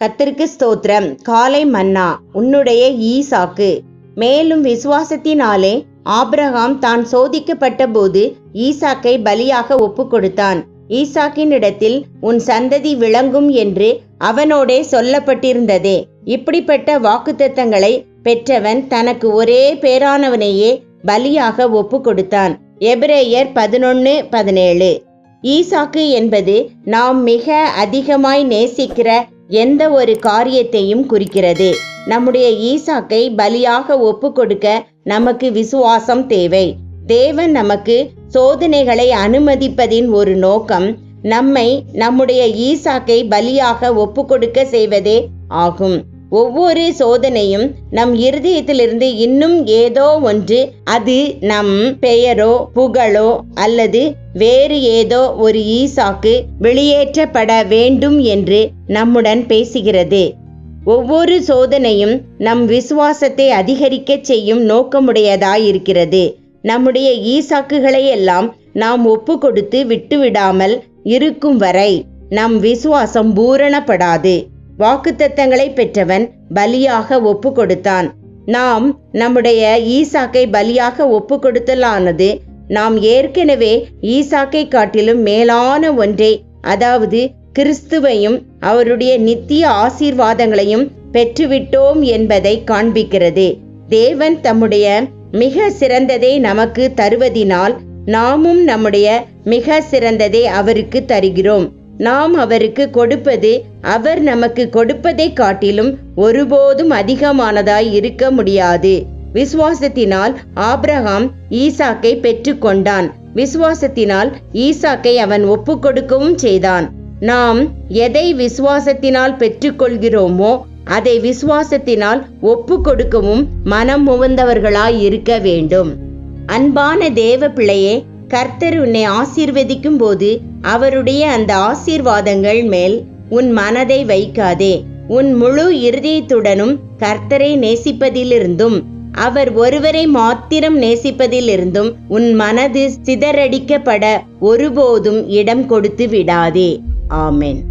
கத்திற்கு ஸ்தோத்திரம். காலை மன்னா உன்னுடைய ஈசாக்கு. மேலும் விசுவாசத்தினாலே ஆப்ரஹாம் தான் சோதிக்கப்பட்ட போது ஈசாக்கை பலியாக ஒப்பு கொடுத்தான் ஈசாக்கின் இடத்தில் உன் சந்ததி விளங்கும் என்று அவனோடே சொல்லப்பட்டிருந்ததே. இப்படிப்பட்ட வாக்குத்தத்தங்களை பெற்றவன் தனக்கு ஒரே பேரானவனையே பலியாக ஒப்பு கொடுத்தான் எபிரேயர் பதினொன்று பதினேழு. ஈசாக்கு என்பது நாம் மிக அதிகமாய் நேசிக்கிற எந்த ஒரு காரியத்தையும் குறிக்கிறது. நம்முடைய ஈசாக்கை பலியாக ஒப்பு கொடுக்க நமக்கு விசுவாசம் தேவை. தேவன் நமக்கு சோதனைகளை அனுமதிப்பதின் ஒரு நோக்கம் நம்மை நம்முடைய ஈசாக்கை பலியாக ஒப்பு கொடுக்க செய்வதே ஆகும். ஒவ்வொரு சோதனையும் நம் இருதயத்திலிருந்து இன்னும் ஏதோ ஒன்று அது நம் பெயரோ புகழோ அல்லது வேறு ஏதோ ஒரு ஈசாக்கு வெளியேற்றப்பட வேண்டும் என்று நம்முடன் பேசுகிறது. ஒவ்வொரு சோதனையும் நம் விசுவாசத்தை அதிகரிக்கச் செய்யும் நோக்கமுடையதாயிருக்கிறது. நம்முடைய ஈசாக்குகளை எல்லாம் நாம் ஒப்பு கொடுத்து விட்டுவிடாமல் இருக்கும் வரை நம் விசுவாசம் பூரணப்படாது. வாக்குத்தத்தங்களை பெற்றவன் பலியாக ஒப்பு கொடுத்தான் நாம் நம்முடைய ஈசாக்கை பலியாக ஒப்பு கொடுத்தலானது நாம் ஏற்கனவே ஈசாக்கை காட்டிலும் மேலான ஒன்றை. அதாவது கிறிஸ்துவையும் அவருடைய நித்திய ஆசீர்வாதங்களையும் பெற்றுவிட்டோம் என்பதை காண்பிக்கிறது. தேவன் தம்முடைய மிக சிறந்ததை நமக்கு தருவதினால் நாமும் நம்முடைய மிக சிறந்ததை அவருக்கு தருகிறோம். நாம் அவருக்கு கொடுப்பது அவர் நமக்கு கொடுப்பதை காட்டிலும் ஒருபோதும் அதிகமானதாய் இருக்க முடியாது. விசுவாசத்தினால் ஆப்ரஹாம் ஈசாக்கை பெற்றுக்கொண்டான். விசுவாசத்தினால் ஈசாக்கை அவன் ஒப்பு கொடுக்கவும் செய்தான். நாம் எதை விசுவாசத்தினால் பெற்றுக்கொள்கிறோமோ அதை விசுவாசத்தினால் ஒப்பு கொடுக்கவும் மனம் முவந்தவர்களாய் இருக்க வேண்டும். அன்பான தேவ பிள்ளையே கர்த்தர் உன்னை ஆசீர்வதிக்கும் போது அவருடைய அந்த ஆசீர்வாதங்கள் மேல் உன் மனதை வைக்காதே. உன் முழு இருதயத்துடனும் கர்த்தரை நேசிப்பதிலிருந்தும் அவர் ஒருவரை மாத்திரம் நேசிப்பதிலிருந்தும் உன் மனது சிதறடிக்கப்பட ஒருபோதும் இடம் கொடுத்து விடாதே. ஆமென்.